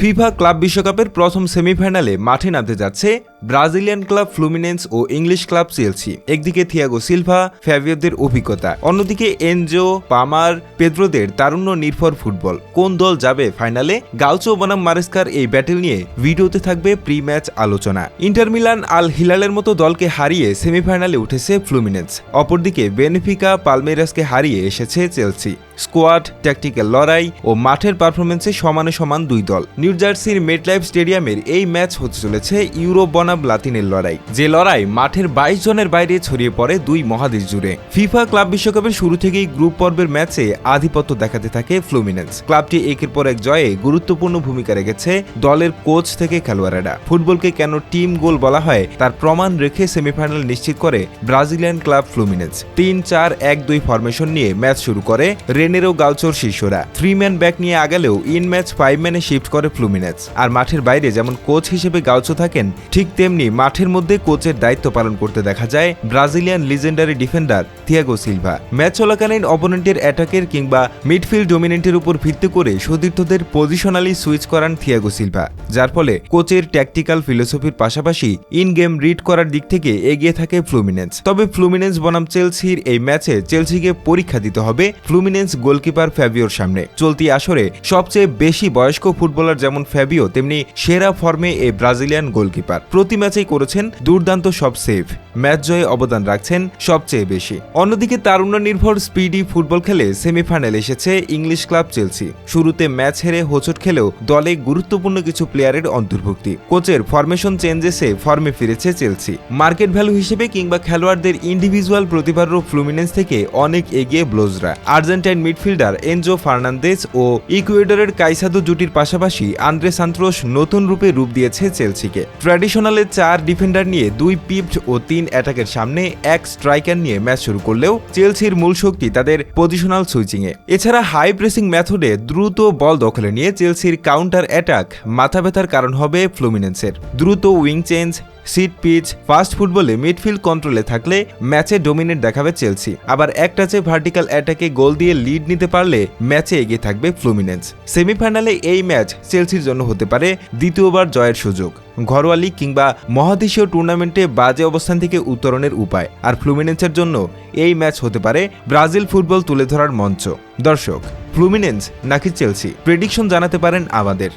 FIFA club বিশ্বকাপের প্রথম সেমিফাইনালে মাঠে নামতে যাচ্ছে ব্রাজিলিয়ান ক্লাব ফ্লুমিনেন্স ও ইংলিশ ক্লাব চেলসি। একদিকে থিয়াগো সিলভা ফ্যাভিওদের অভিজ্ঞতা। অন্যদিকে এনজো, পামার, পেদ্রোদের তারুণ্য নির্ভর ফুটবল। কোন দল যাবে ফাইনালে? গাউচো বনাম মারেস্কার এই ব্যাটেল নিয়ে ভিডিওতে থাকবে প্রি ম্যাচ আলোচনা। ইন্টার মিলান আল হিলালের মতো দলকে হারিয়ে সেমিফাইনালে উঠেছে ফ্লুমিনেন্স। অপরদিকে বেনিফিকা পালমেরাসকে হারিয়ে এসেছে চেলসি। স্কোয়াড, ট্যাকটিক্যাল লড়াই ও মাঠের পারফরমেন্সে সমানে সমান দুই দল। নিউ জার্সির মেটলাইফ স্টেডিয়ামের এই ম্যাচ হতে চলেছে ইউরো বনাম লাতিনের লড়াই। যে লড়াই মাঠের বাইশ জনের বাইরে ছড়িয়ে পড়ে দুই মহাদেশ জুড়ে। ফিফা ক্লাব বিশ্বকাপের শুরু থেকেই গ্রুপ পর্বের ম্যাচে আধিপত্য দেখাতে থাকে ফ্লুমিনেন্স। ক্লাবটি একের পর এক জয়ে গুরুত্বপূর্ণ ভূমিকা রেখেছে দলের কোচ থেকে খেলোয়াড়েরা। ফুটবলকে কেন টিম গোল বলা হয়, তার প্রমাণ রেখে সেমিফাইনাল নিশ্চিত করে ব্রাজিলিয়ান ক্লাব ফ্লুমিনেন্স। তিন চার এক দুই ফরমেশন নিয়ে ম্যাচ শুরু করে রেনেরো গাউচোর শিষ্যরা। থ্রি ম্যান ব্যাক নিয়ে আগালেও ইন ম্যাচ ফাইভ ম্যানে শিফট করে ফ্লুমিনেন্স আর মাঠের বাইরে যেমন কোচ হিসেবে গাউচো থাকেন, ঠিক তেমনি মাঠের মধ্যে কোচের দায়িত্ব পালন করতে দেখা যায় Brazilian legendary defender Thiago Silva match চলাকালীন অপোনেন্টের অ্যাটাকের কিংবা মিডফিল্ড ডোমিনেন্টের উপর ভিত্তি করে সতীর্থদের পজিশনালি সুইচ করান থিয়াগো সিলভা যার ফলে কোচের ট্যাকটিক্যাল ফিলোসফির পাশাপাশি ইন গেম রিড করার দিক থেকে এগিয়ে থাকে ফ্লুমিনেন্স তবে ফ্লুমিনেন্স বনাম চেলসির এই ম্যাচে চেলসিকে পরীক্ষা দিতে হবে ফ্লুমিনেন্স গোলকিপার ফ্যাবিওর সামনে। চলতি আসরে সবচেয়ে বেশি বয়স্ক ফুটবলার যেমন ফ্যাবিও, তেমনি সেরা ফর্মে এই ব্রাজিলিয়ান গোলকিপার। প্রতি ম্যাচেই করেছেন দুর্দান্ত সব সেভ। ম্যাচ জয়ে অবদান রাখছেন সবচেয়ে বেশি। অন্যদিকে তারুণ্য নির্ভর স্পিডি ফুটবল খেলে সেমিফাইনাল এসেছে ইংলিশ ক্লাব চেলসি। শুরুতে ম্যাচ হেরে হোঁচট খেলেও দলে গুরুত্বপূর্ণ কিছু প্লেয়ারের অন্তর্ভুক্তি। কোচের ফরমেশন চেঞ্জেসে ফর্মে ফিরেছে চেলসি। মার্কেট ভ্যালু হিসেবে কিংবা খেলোয়াড়দের ইন্ডিভিজুয়াল প্রতিভারও ফ্লুমিনেন্স থেকে অনেক এগিয়ে ব্লোজরা। আর্জেন্টাইন মিডফিল্ডার এনজো ফার্নান্দেজ ও ইকুয়েডরের কাইসাদো জুটির পাশাপাশি আন্দ্রে সান্ত্রোস নতুন রূপে রূপ দিয়েছে চেলসিকে। ট্র্যাডিশনালে চার ডিফেন্ডার নিয়ে দুই পিপড ও তিন অ্যাটাকের সামনে এক স্ট্রাইকার নিয়ে ম্যাচ শুরু করলেও চেলসির মূল শক্তি তাদের পজিশনাল সুইচিংয়ে। এছাড়া হাই প্রেসিং মেথডে দ্রুত বল দখলে নিয়ে চেলসির কাউন্টার অ্যাটাক মাথা ব্যথার কারণ হবে ফ্লুমিনেন্সের। দ্রুত wing change seat pitch, fast ফুটবলে মিডফিল্ড কন্ট্রোলে থাকলে ম্যাচে ডোমিনেট দেখাবে চেলসি। আবার এক টাচে ভার্টিক্যাল অ্যাটাকে গোল দিয়ে লিড নিতে পারলে ম্যাচে এগিয়ে থাকবে ফ্লুমিনেন্স। সেমিফাইনালে এই ম্যাচ চেলসির জন্য হতে পারে দ্বিতীয়বার জয়ের সুযোগ। ঘরোয়া লিগ কিংবা মহাদেশীয় টুর্নামেন্টে বাজে অবস্থান থেকে উত্তরণের উপায়। আর ফ্লুমিনেন্সের জন্য এই ম্যাচ হতে পারে ব্রাজিল ফুটবল তুলে ধরার মঞ্চ। দর্শক, ফ্লুমিনেন্স নাকি চেলসি? প্রেডিকশন জানাতে পারেন আমাদের।